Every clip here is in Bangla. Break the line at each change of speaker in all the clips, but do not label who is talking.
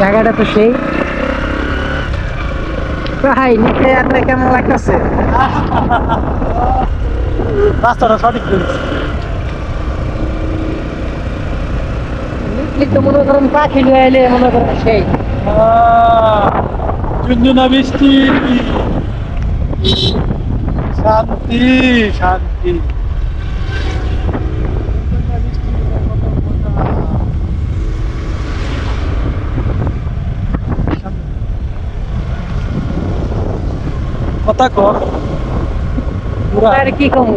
জায়গাটা তো সেই। ভাই নিচে আপনার কেমন লাগতেছে?
রাস্তাটা সঠিক করেছে
নিচে তো মনে করেন পাখি নিয়ে এলে মনে করেন সেই।
ঝুনঝুনা বৃষ্টি শান্তি শান্তি। কথা কর পুরা
আর কি কম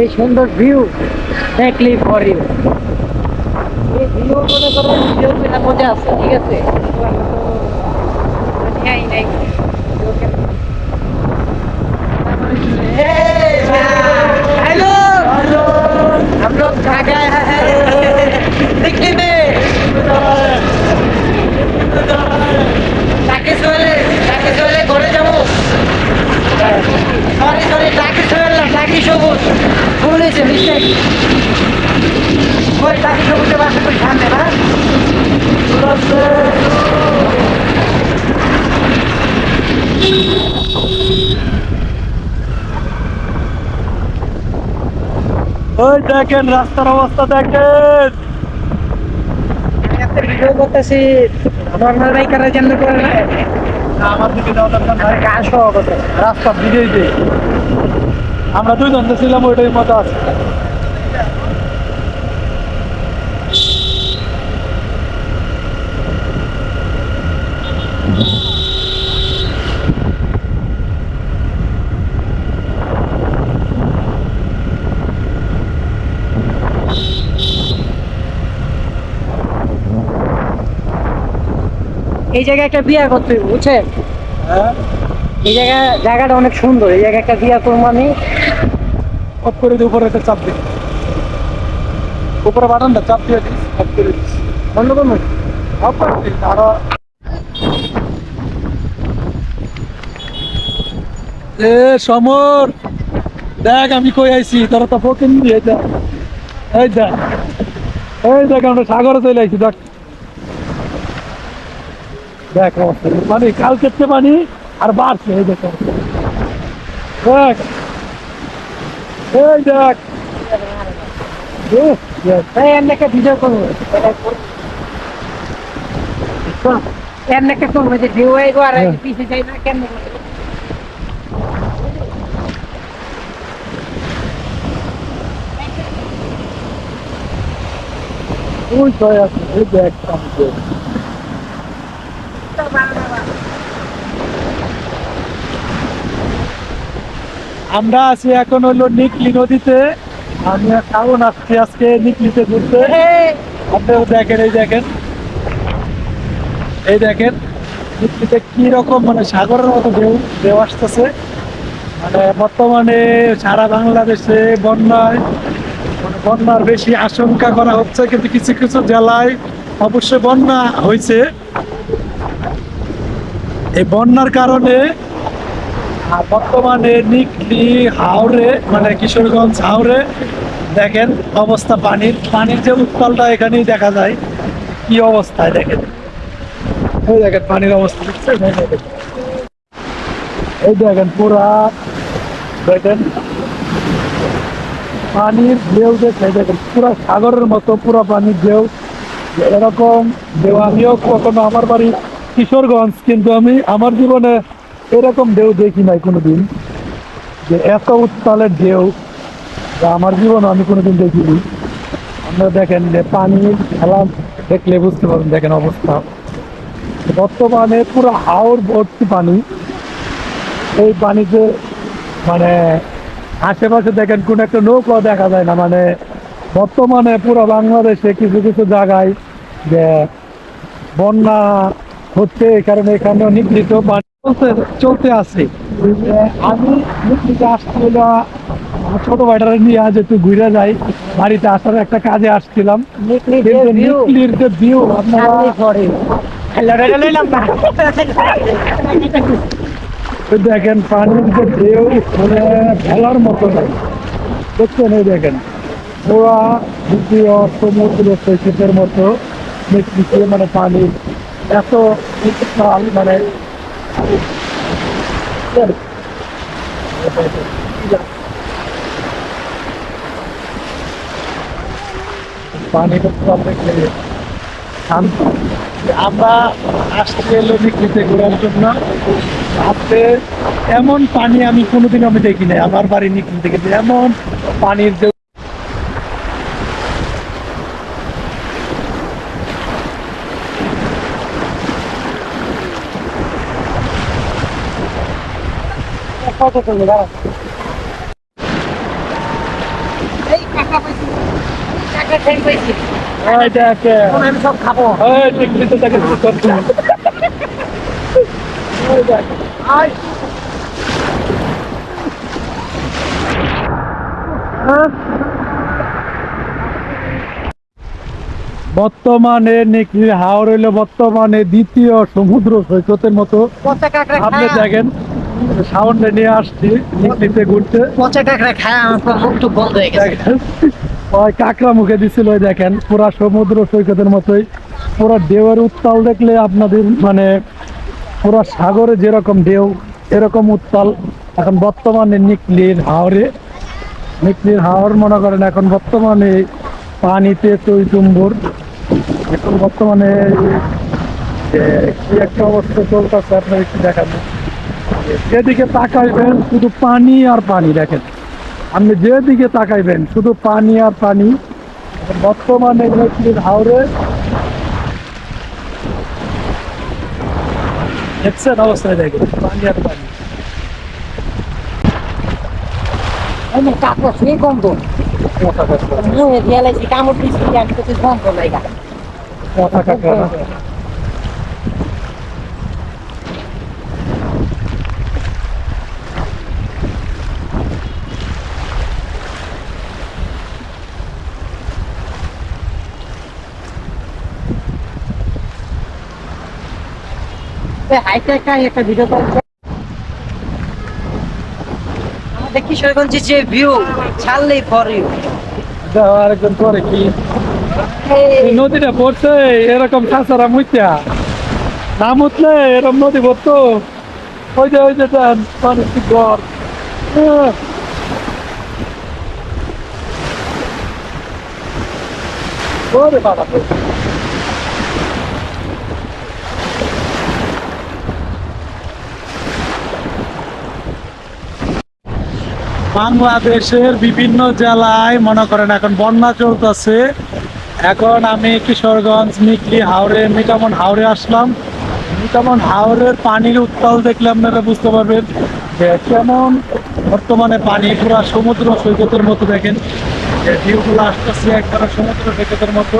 এই সুন্দর ভিউ দেখলি ফর ইউ এই ভিউ মনে করেন ভিউ পেলে মজা আছে ঠিক আছে नहीं नहीं हेलो हम लोग कहाँ गए हैं दिल्ली में মিস্টেক ওই টাকি সবুজের বাসা তো সামনে না
ওই দেখেন রাস্তার অবস্থা দেখেন।
ভিডিও করতেছি। আমার নাইকারা জানলে করে
আমার দুই ছিলাম ওইটাই মতো আছে।
এই জায়গায় একটা বিয়া করতে হইব, বুঝছেন?
হ্যাঁ?
এই জায়গা জায়গাটা অনেক সুন্দর এই জায়গায় একটা বিয়া করব আমি।
অফ করে দিয়ে উপরে একটা চাপ দিই উপরে বাটনটা চাপ দিয়ে দিস অফ করে দিস।
বন্ধ করব?
অফ করে দিস আরও। এ সমর! দেখ আমি কই আইছি? তোরা তো ফকিন দিয়ে দেখ। এই দেখ। এই দেখ আমরা সাগরে চলে আইছি দেখ। দেখ অবস্থা মানে কাল কেটে পানি আর বাড়ছে এই দেখ অবস্থা। দেখ এই দেখ উহ, দেখ
এই এমনি একটা ভিডিও করব এমনি একটা করব যে ভিউ আইবো আর
হ্যাঁ।
পিছিয়ে যাই না কেন
ওই তো আছে এই দেখ সামনে। আমরা আছি এখন হলো নিকলি নদীতে। আমি কারণ আসছি আজকে নিকলিতে ঘুরতে। আপনারা দেখেন, এই দেখেন। এই দেখেন, নিকলিতে রকম মানে সাগরের মতো ঢেউ ঢেউ আসতেছে। মানে বর্তমানে সারা বাংলাদেশে বন্যায় মানে বন্যার বেশি আশঙ্কা করা হচ্ছে, কিন্তু কিছু কিছু জেলায় অবশ্যই বন্যা হয়েছে এই বন্যার কারণে বর্তমানে নিকলি হাওড়ে মানে কিশোরগঞ্জ হাওড়ে, দেখেন অবস্থা পানির। পানির যে উত্তালটা এখানেই দেখা যায়, কি অবস্থায় দেখেন? এই দেখেন পানির অবস্থা এই দেখেন। পুরা, দেখেন। পানির ঢেউ দেখে দেখেন। পুরা সাগরের মতো, পুরো পানির ঢেউ। এরকম ঢেউ, আমিও কখনো আমার বাড়ি কিশোরগঞ্জ, কিন্তু আমি আমার জীবনে এরকম ঢেউ দেখি নাই কোনোদিন। যে এত উত্তালের ঢেউ আমার জীবনে আমি কোনোদিন দেখিনি। আপনারা দেখেন যে পানি, খেলা দেখলে বুঝতে পারবেন দেখেন অবস্থা। বর্তমানে পুরো হাওর ভর্তি পানি। এই পানিতে মানে আশেপাশে দেখেন কোন একটা নৌকাও দেখা যায় না। মানে বর্তমানে পুরো বাংলাদেশে কিছু কিছু জায়গায় যে বন্যা হচ্ছে কারণে এখানে নিগৃহীত চলতে চলতে আছে। আমি নিগৃহীতে আসছি হলো ছোট ভাইটারে নিয়ে আজ একটু ঘুরে যাই। বাড়িতে আসার একটা কাজে আসছিলাম। নিকলির যে ভিউ আপনারা দেখেন পানির যে ঢেউ মানে ভেলার মতো নাই। দেখছেন এই দেখেন। পুরা দ্বিতীয় সমুদ্র সৈকতের মতো মানে পানি এত মানে পানি আমরা আসছি এলো নিকলিতে ঘোরার জন্য। আপনি এমন পানি আমি কোনোদিন আমি দেখি নাই। আমার বাড়ি নিকলি থেকে এমন পানির
কত করবে দাঁড়া এই কাকা পাইছি কাকা ঠেক পাইছি
এই দেখে
আমি সব খাব
এই নিকলিতে দেখে শুরু করছি এই দেখ
আয়
বর্তমানে নিকলি হাওড় হইল বর্তমানে দ্বিতীয় সমুদ্র সৈকতের মতো। আপনি দেখেন। সাউন্ডে নিয়ে আসছি নিকলিতে ঘুরতে।
পচা কাকড়া খায় আমার পুরো মুখ টুক বন্ধ হয়ে গেছে।
ওই কাঁকড়া মুখে দিছিল ওই দেখেন পুরা সমুদ্র সৈকতের মতোই। পুরা ঢেউয়ের উত্তাল দেখলে আপনাদের মানে পুরা সাগরে যেরকম ঢেউ এরকম উত্তাল। এখন বর্তমানে নিকলির হাওরে নিকলির হাওর মনে করেন এখন বর্তমানে পানিতে তৈ তুম্বুর। এখন বর্তমানে কি একটা অবস্থা চলতেছে আপনার একটু দেখাবো যেদিকে তাকাইবেন শুধু পানি আর পানি দেখেন। আপনি যেদিকে তাকাইবেন শুধু পানি আর পানি। বর্তমানে নদীর হাওরে দেখছেন অবস্থায় দেখেন পানি আর পানি।
আমি কাকড়া শুয়ে গন্ধ। মুখে কামড় তুই গন্ধ লাগা একটা একটা ভিডিও
নদীটা পড়ছে, এরকম সাঁচারা মুইতা না মুতলে এরকম নদী পড়তো। ওই যে ওই যে ঘর। আহ। ওরে বাবা। বাংলাদেশের বিভিন্ন জেলায় মনে করেন এখন বন্যা চলতেছে। এখন আমি কিশোরগঞ্জ মিকলি হাওড়ে মিটামন হাওড়ে আসলাম। মিটামন হাওড়ের পানির উত্তাল দেখলে আপনারা বুঝতে পারবেন যে কেমন বর্তমানে পানি পুরা সমুদ্র সৈকতের মতো দেখেন। যে ঢেউগুলো আসতেছে একবারে সমুদ্র সৈকতের মতো।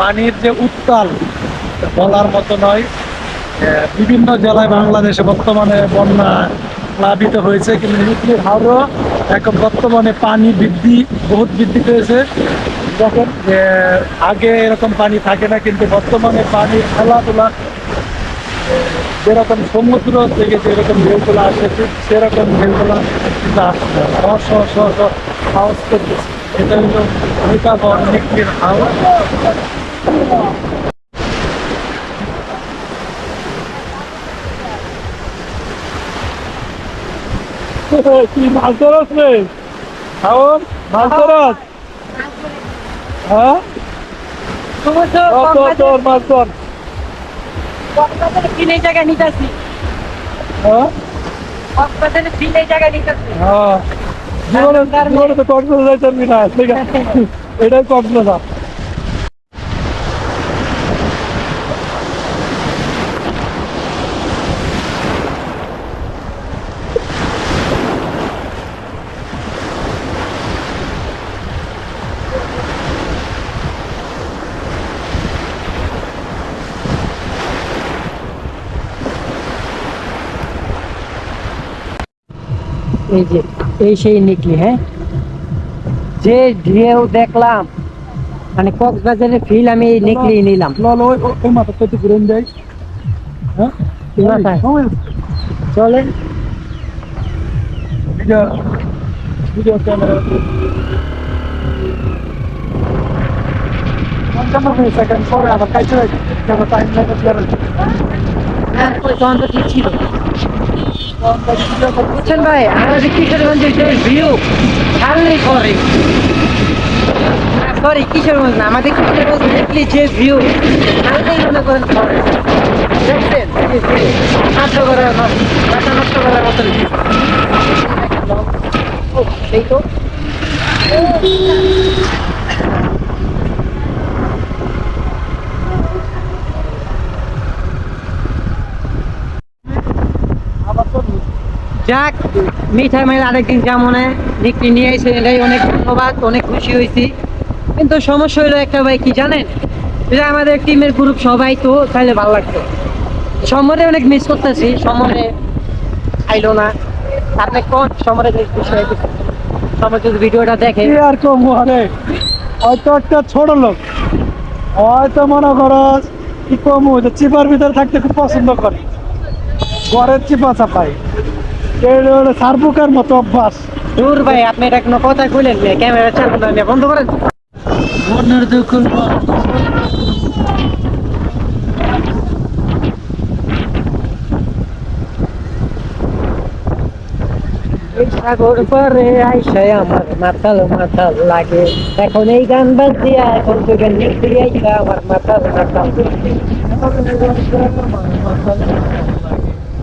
পানির যে উত্তাল বলার মতো নয়। বিভিন্ন জেলায় বাংলাদেশে বর্তমানে বন্যা প্লাবিত হয়েছে, কিন্তু নিউক্লিয়ার হাওড়ও এখন বর্তমানে পানি বৃদ্ধি, বহুত বৃদ্ধি পেয়েছে। দেখেন যে আগে এরকম পানি থাকে না, কিন্তু বর্তমানে পানি খেলাধুলা, যেরকম সমুদ্র থেকে যেরকম ঢেউগুলো আসে সেরকম ঢেউগুলো কিন্তু আসছে শ শ শ করতেছে। এটা হলো হাওয়া কি মাছ ধরস রে? খাওন মাছ ধরস? হ্যাঁ? ধর, মাছ ধর।
কিনে জায়গায় নিতেছি
হ্যাঁ? হ্যাঁ। জীবনে জীবনে তো কক্সবাজার যাইতাম না ঠিক আছে। এটাই কক্সবাজার।
এই যে এই সেই নিকলি হ্যাঁ? যে ঢেউ দেখলাম মানে কক্সবাজারের ফিল আমি এই নিকলি নিলাম।
ওই মাথা তো ঘুরে যাই। হ্যাঁ।
চলেন।
Video camera. সেকেন্ড পরে আবার কাইতে টাইম লাগে
ঠিক ছিল। বুঝছেন ভাই? আমাদের কিশোরগঞ্জের যে ভিউ, ছাড়লেই করে সরি কিশোরগঞ্জ না, আমাদের কিশোরগঞ্জ দেখলি যে ভিউ, ছাড়লেই মনে করেন করে দেখছেন? নষ্ট করার মাথা নষ্ট করার তো। যাক, মিঠাই মেল আরেকদিন যেমন নিকটি নিয়ে এসে এটাই অনেক ধন্যবাদ, অনেক খুশি হয়েছি কিন্তু সমস্যা হলো একটা ভাই কি জানেন? এটা আমাদের টিমের গ্রুপ সবাই তো তাহলে ভালো লাগতো। সমরে অনেক মিস করতেছি, সমরে আইলো না। আপনি কোন সমরে খুশি হয়েছে যদি ভিডিওটা দেখে।
আর কম আরে হয়তো একটা ছোট লোক। হয়তো মনে করো কি কম চিপার ভিতরে থাকতে খুব পছন্দ করে। ঘরের চিপা চাপাই। সারবুকের মতো অভ্যাস।
দূর ভাই আপনি এটা কোনো কথা কইলেন না। ক্যামেরা চালু না বন্ধ করেন। মনের দুঃখ এই সাগর পরে আইসাই আমার মাতাল মাতাল লাগে। এখন এই গান বাজিয়া এখন তো গান লিখতে আইসা আমার মাতাল মাতাল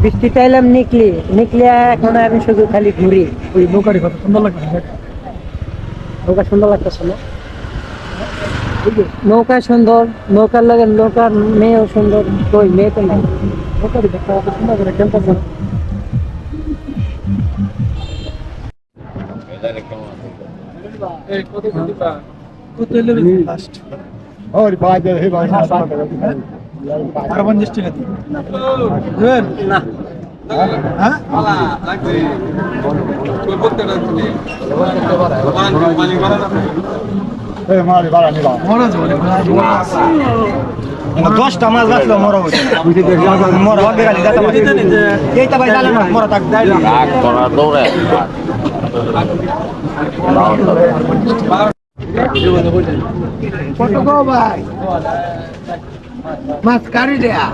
বৃষ্টি চাইলাম নিকলি নিকলি এখন আমি শুধু খালি ঘুরি
ওই নৌকারি কথা সুন্দর লাগে
নৌকা সুন্দর লাগতেছে না নৌকা সুন্দর নৌকার লাগে নৌকার মেয়েও সুন্দর কই মেয়ে তো নাই
নৌকারি দেখতে হবে সুন্দর করে খেলতেছে এই কত দিবা কত এলে লাস্ট
और बाद है भाई
আর পঞ্চাশ টাকা দিন। দেবেন
না।
হ্যাঁ?
দশটা মাছ গাছল মরা মরা এইটা ভাই জানে না কত ভাই? মাছ কারি দেয়া।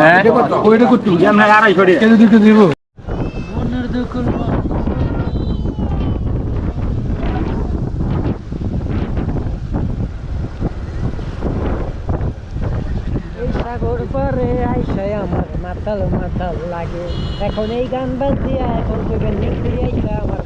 হ্যাঁ? ওইটা করতে
আমরা
কেজি দুটো দিব।
মনের দুঃখ এই সাগর পরে আইসাই আমার মাতাল মাতাল লাগে। এখন এই গান বাজিয়া এখন তো গান লিখতে আইসা আমার